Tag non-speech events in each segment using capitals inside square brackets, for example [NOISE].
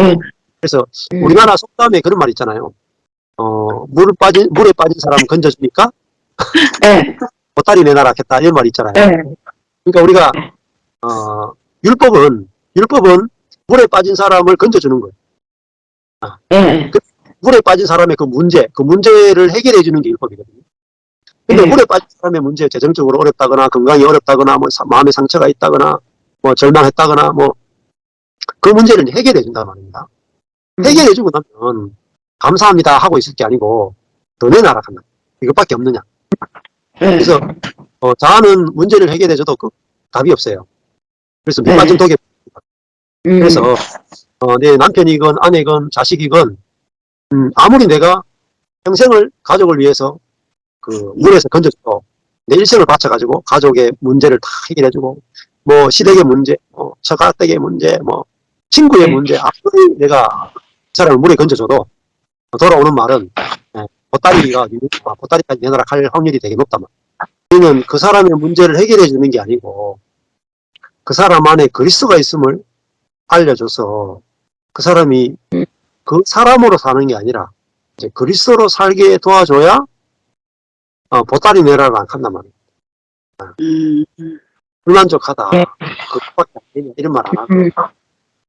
응. 그래서 음. 우리나라 속담에 그런 말 있잖아요. 어, 물 빠진, 물에 빠진 사람 [LAUGHS] 건져주니까 예, 보따리 내놔라 했다. 이런 말 있잖아요. 예, 그러니까 우리가, 어, 율법은, 율법은 물에 빠진 사람을 건져주는 거예요. 예, 물에 빠진 사람의 그 문제, 그 문제를 해결해 주는 게 율법이거든요. 근데 네. 물에 빠진 사람의 문제, 재정적으로 어렵다거나, 건강이 어렵다거나, 뭐, 사- 마음의 상처가 있다거나, 뭐, 절망했다거나, 뭐, 그 문제를 해결해 준단 말입니다. 음. 해결해 주고 나면, 감사합니다 하고 있을 게 아니고, 더 내놔라 한다. 이것밖에 없느냐. 예. 그래서, 어, 자아는 문제를 해결해 줘도 그 답이 없어요. 그래서 네. 밑빠진 독에, 음. 그래서, 어, 내 남편이건 아내건 자식이건, 음, 아무리 내가 평생을 가족을 위해서 그 물에서 건져주고 내 일생을 바쳐가지고 가족의 문제를 다 해결해주고 뭐 시댁의 문제, 뭐 처가댁의 문제, 뭐 친구의 네. 문제 아무리 내가 그 사람을 물에 건져줘도 돌아오는 말은 예, 보따리가 아, 보따리까지 내놔라 할 확률이 되게 높단 말이야. 우리는 그 사람의 문제를 해결해 주는 게 아니고 그 사람 안에 그리스도가 있음을 알려줘서 그 사람이 음. 그 사람으로 사는 게 아니라 이제 그리스도로 살게 도와줘야 어, 보따리 내라를 안 한단 말이야. 음. 불만족하다. 네. 그것밖에 안 되냐 이런 말 안 하고 음.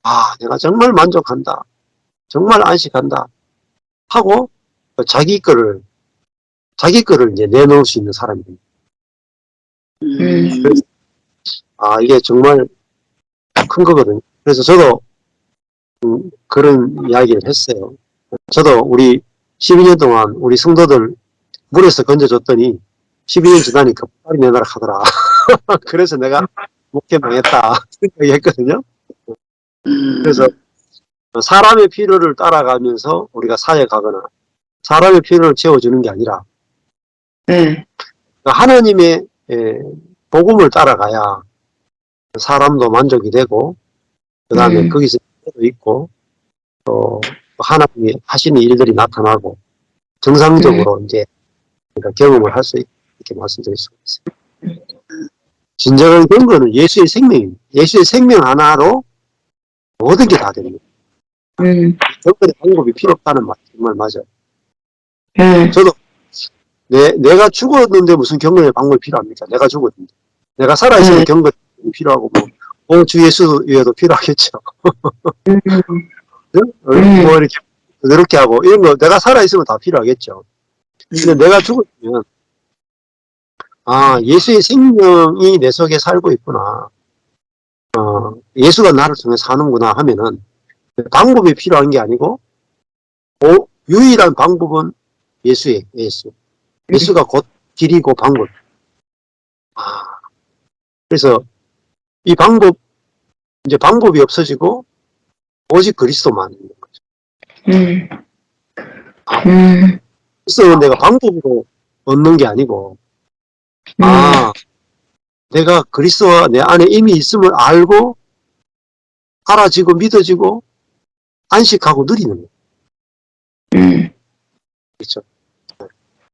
아 내가 정말 만족한다. 정말 안식한다. 하고 그 자기 거를 자기 거를 이제 내놓을 수 있는 사람이 됩니다. 음. 아 이게 정말 큰 거거든요. 그래서 저도 음, 그런 이야기를 했어요. 저도 우리 12년 동안 우리 성도들 물에서 건져줬더니 12년 지나니까 빨리 내놔라 하더라. [LAUGHS] 그래서 내가 목회 망했다 [LAUGHS] 생각이 했거든요. 그래서 사람의 필요를 따라가면서 우리가 사역하거나 사람의 필요를 채워주는 게 아니라 예. 하나님의 에, 복음을 따라가야 사람도 만족이 되고 그 다음에 음. 거기서 도 있고 또 하나님이 하시는 일들이 나타나고 정상적으로 이제 우리가 경험을 할 수 있게 말씀드릴 수가 있어요. 진정한 경건은 예수의 생명입니다. 예수의 생명 하나로 모든 게 다 됩니다. 음. 경건의 방법이 필요 없다는 말 정말 맞아요. 예. 저도 내, 내가 죽었는데 무슨 경건의 방법이 필요합니까? 내가 죽었는데. 내가 살아있으면 네. 경건이 필요하고 뭐, 어, 주 예수 위에도 필요하겠죠. 음. [LAUGHS] 음. 뭐 이렇게 이렇게 하고 이런 거 내가 살아있으면 다 필요하겠죠. 근데 내가 죽었으면 아 예수의 생명이 내 속에 살고 있구나. 어, 예수가 나를 통해 사는구나 하면은 방법이 필요한 게 아니고 오, 유일한 방법은 예수의 예수. 예수가 곧 길이고 방법. 아, 그래서 이 방법 이제 방법이 없어지고 오직 그리스도만 있는 거죠. 음. 음. 그리스도는 내가 방법으로 얻는 게 아니고 아 내가 그리스도와 내 안에 이미 있음을 알고 알아지고 믿어지고 안식하고 누리는 거예요. 음. 그렇죠.